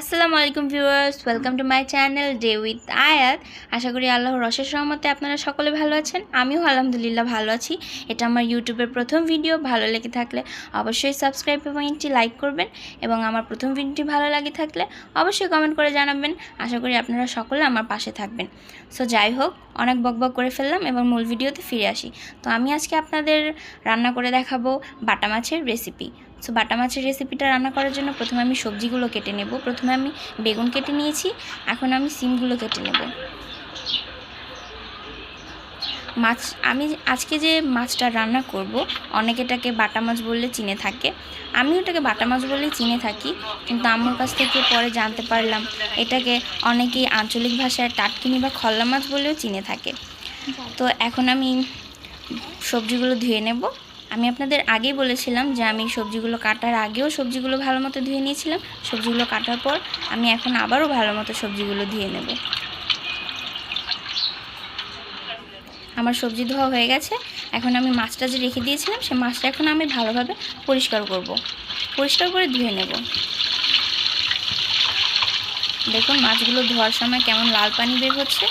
আসসালামু আলাইকুম viewers, welcome to my channel day with Ayat. আশা করি আল্লাহর রসের সহমতে আপনারা সকলে ভালো আছেন, আমিও আলহামদুলিল্লাহ ভালো আছি। এটা আমার ইউটিউবের প্রথম ভিডিও ভালো লেগে থাকলে অবশ্যই সাবস্ক্রাইব এবং একটি লাইক করবেন এবং আমার প্রথম ভিডিওটি ভালো লাগে থাকলে অবশ্যই কমেন্ট করে জানাবেন। আশা করি আপনারা সকলে আমার পাশে থাকবেন। সো যাই হোক, অনেক বকবক করে ফেললাম এবং মূল ভিডিওতে ফিরে আসি। তো আমি আজকে আপনাদের রান্না করে দেখাবো বাটা মাছের রেসিপি সো বাটা মাছের রেসিপিটা রান্না করার জন্য প্রথমে আমি সবজিগুলো কেটে নেব। প্রথমে আমি বেগুন কেটে নিয়েছি, এখন আমি সিমগুলো কেটে নেব। মাছ, আমি আজকে যে মাছটা রান্না করব, অনেকে এটাকে বাটা মাছ বললে চিনে থাকে। আমি ওটাকে বাটা মাছ বলেই চিনে থাকি, কিন্তু আমার কাছ থেকে পরে জানতে পারলাম, এটাকে অনেকেই আঞ্চলিক ভাষায় টাটকিনি বা খল্লা মাছ বলেও চিনে থাকে। তো এখন আমি সবজিগুলো ধুয়ে নেব। আমি আপনাদের আগেই বলেছিলাম যে আমি সবজিগুলো কাটার আগেও সবজিগুলো ভালো মতো ধুয়ে নিয়েছিলাম। সবজিগুলো কাটার পর আমি এখন আবারও ভালো মতো সবজিগুলো ধুয়ে নেব। আমার সবজি ধোয়া হয়ে গেছে। এখন আমি মাছটা যে রেখে দিয়েছিলাম, সে মাছটা এখন আমি ভালোভাবে পরিষ্কার করব। পরিষ্কার করে ধুয়ে নেব। দেখুন মাছগুলো ধোয়ার সময় কেমন লাল পানি বের হচ্ছে।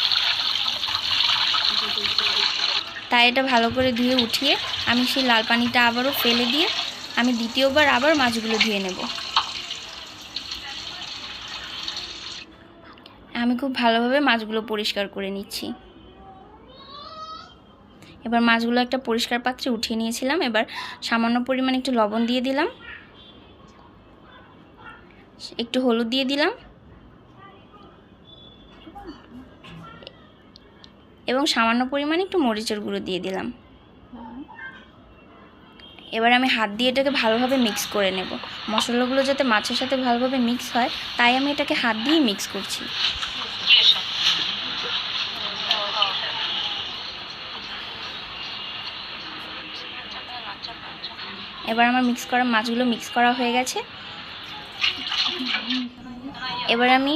তাই এটা ভালো করে ধুয়ে উঠিয়ে আমি সেই লাল পানিটা আবারও ফেলে দিয়ে আমি দ্বিতীয়বার আবার মাছগুলো ধুয়ে নেব। আমি খুব ভালোভাবে মাছগুলো পরিষ্কার করে নিচ্ছি। এবার মাছগুলো একটা পরিষ্কার পাত্রে উঠিয়ে নিয়েছিলাম। এবার সামান্য পরিমাণ একটু লবণ দিয়ে দিলাম। একটু হলুদ দিয়ে দিলাম। এবং সামান্য পরিমাণে একটু মরিচের গুঁড়ো দিয়ে দিলাম। এবার আমি হাত দিয়ে এটাকে ভালোভাবে মিক্স করে নেব। মশলাগুলো যাতে মাছের সাথে ভালোভাবে মিক্স হয়, তাই আমি এটাকে হাত দিয়েই মিক্স করছি। এবার আমার মিক্স করা মাছগুলো মিক্স করা হয়ে গেছে। এবার আমি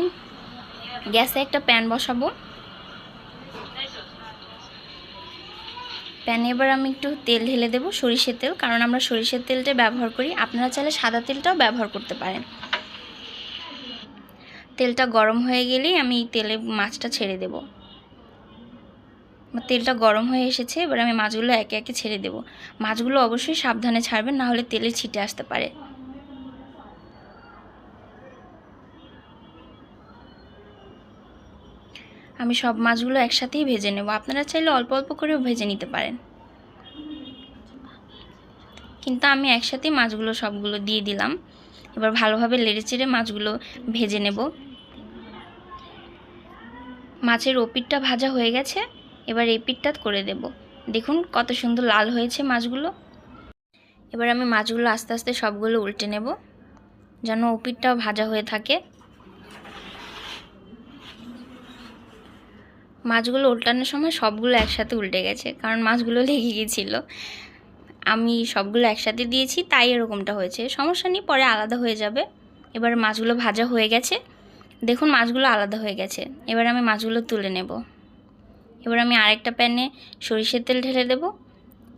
গ্যাসে একটা প্যান বসাবো। প্যানে এবার আমি একটু তেল ঢেলে দেব, সরিষের তেল, কারণ আমরা সরিষের তেলটা ব্যবহার করি। আপনারা চাইলে সাদা তেলটাও ব্যবহার করতে পারেন। তেলটা গরম হয়ে গেলেই আমি তেলে মাছটা ছেড়ে দেব। তেলটা গরম হয়ে এসেছে, এবার আমি মাছগুলো একে একে ছেড়ে দেব। মাছগুলো অবশ্যই সাবধানে ছাড়বেন, না হলে তেলে ছিটে আসতে পারে। আমি সব মাছগুলো একসাথেই ভেজে নেব। আপনারা চাইলে অল্প অল্প করেও ভেজে নিতে পারেন। কিন্তু আমি একসাথেই মাছগুলো সবগুলো দিয়ে দিলাম। এবার ভালোভাবে লেড়ে চেড়ে মাছগুলো ভেজে নেব। মাছের ওপিটটা ভাজা হয়ে গেছে। এবার এই পিঠটা করে দেব। দেখুন কত সুন্দর লাল হয়েছে মাছগুলো। এবার আমি মাছগুলো আস্তে আস্তে সবগুলো উল্টে নেব। যেন ওপিটটাও ভাজা হয়ে থাকে। মাছগুলো উল্টানোর সময় সবগুলো একসাথে উল্টে গেছে, কারণ মাছগুলো লেগে গিয়েছিল আমি সবগুলো একসাথে দিয়েছি, তাই এরকমটা হয়েছে। সমস্যা নেই, পরে আলাদা হয়ে যাবে। এবার মাছগুলো ভাজা হয়ে গেছে। দেখুন, মাছগুলো আলাদা হয়ে গেছে। এবার আমি মাছগুলো তুলে নেব। এবার আমি আরেকটা প্যানে সরিষের তেল ঢেলে দেব।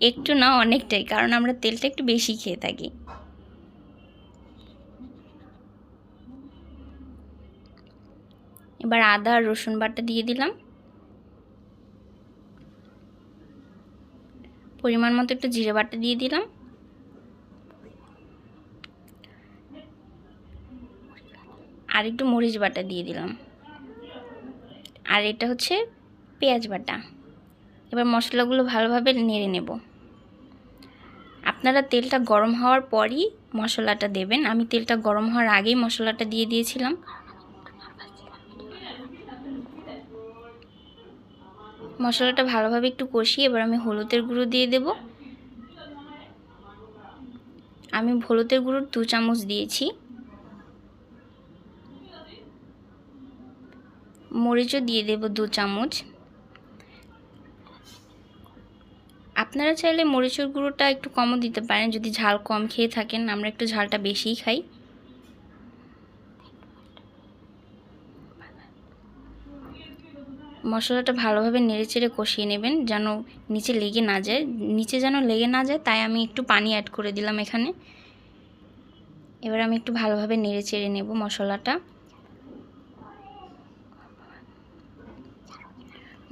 একটু না অনেকটাই, কারণ আমরা তেলটা একটু বেশি খেয়ে থাকি। এবার আদা আর রসুন বাটা দিয়ে দিলাম। পরিমাণ মতো একটু জিরে বাটা দিয়ে দিলাম। আর একটু মরিচ বাটা দিয়ে দিলাম। আর এটা হচ্ছে পেঁয়াজ বাটা। এবার মশলাগুলো ভালোভাবে নেড়ে নেব। আপনারা তেলটা গরম হওয়ার পরই মশলাটা দেবেন। আমি তেলটা গরম হওয়ার আগেই মশলাটা দিয়ে দিয়েছিলাম। মশলাটা ভালোভাবে একটু কষিয়ে এবার আমি হলুদের গুঁড়ো দিয়ে দেব। আমি হলুদের গুঁড়ো দু চামচ দিয়েছি। মরিচও দিয়ে দেব দু চামচ। আপনারা চাইলে মরিচের গুঁড়োটা একটু কমও দিতে পারেন, যদি ঝাল কম খেয়ে থাকেন, আমরা একটু ঝালটা বেশিই খাই। মশলাটা ভালোভাবে নেড়েচেড়ে কষিয়ে নেবেন, যেন নিচে লেগে না যায়। নিচে যেন লেগে না যায়, তাই আমি একটু পানি অ্যাড করে দিলাম এখানে। এবার আমি একটু ভালোভাবে নেড়েচেড়ে নেব মশলাটা।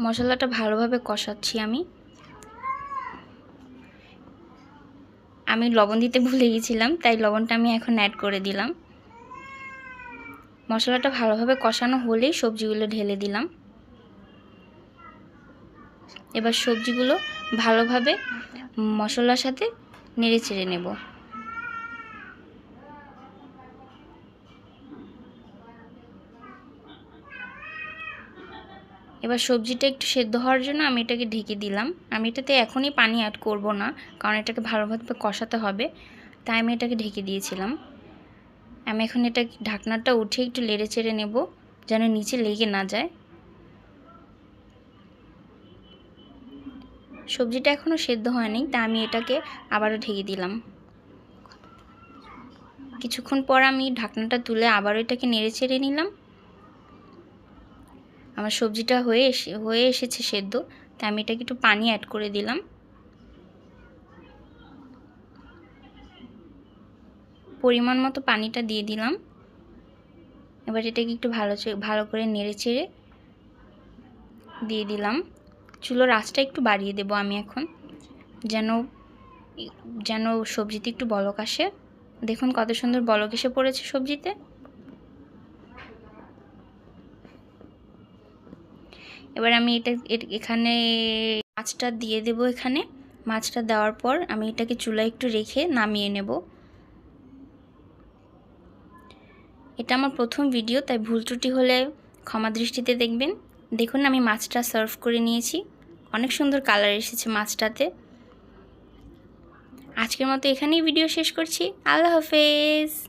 মশলাটা ভালোভাবে কষাচ্ছি আমি। আমি লবণ দিতে ভুলে গেছিলাম, তাই লবণটা আমি এখন অ্যাড করে দিলাম। মশলাটা ভালোভাবে কষানো হলেই সবজিগুলো ঢেলে দিলাম। এবার সবজিগুলো ভালোভাবে মশলার সাথে নেড়ে চেড়ে নেব। এবার সবজিটা একটু সেদ্ধ হওয়ার জন্য আমি এটাকে ঢেকে দিলাম। আমি এটাতে এখনই পানি অ্যাড করব না, কারণ এটাকে ভালোভাবে কষাতে হবে, তাই আমি এটাকে ঢেকে দিয়েছিলাম। আমি এখন এটা ঢাকনাটা উঠে একটু লেড়ে চেড়ে নেব, যেন নিচে লেগে না যায়। সবজিটা এখনও সেদ্ধ হয়নি, তা আমি এটাকে আবারও ঢেকে দিলাম। কিছুক্ষণ পর আমি ঢাকনাটা তুলে আবারও এটাকে নেড়ে চেড়ে নিলাম। আমার সবজিটা হয়ে এসে, হয়ে এসেছে সেদ্ধ তাই আমি এটাকে একটু পানি অ্যাড করে দিলাম। পরিমাণ মতো পানিটা দিয়ে দিলাম। এবার এটাকে একটু ভালো ভালো করে নেড়ে চেড়ে দিয়ে দিলাম। চুলোর আঁচটা একটু বাড়িয়ে দেব আমি এখন। যেন যেন সবজিতে একটু বলক আসে। দেখুন কত সুন্দর বলক এসে পড়েছে সবজিতে। এবার আমি এটা এখানে মাছটা দিয়ে দেব এখানে। মাছটা দেওয়ার পর আমি এটাকে চুলা একটু রেখে নামিয়ে নেব। এটা আমার প্রথম ভিডিও, তাই ভুল ত্রুটি হলে ক্ষমা দৃষ্টিতে দেখবেন। দেখুন, আমি মাছটা সার্ভ করে নিয়েছি। অনেক সুন্দর কালার এসেছে মাছটাতে। আজকের মতো এখানেই ভিডিও শেষ করছি। আল্লাহ হাফেজ।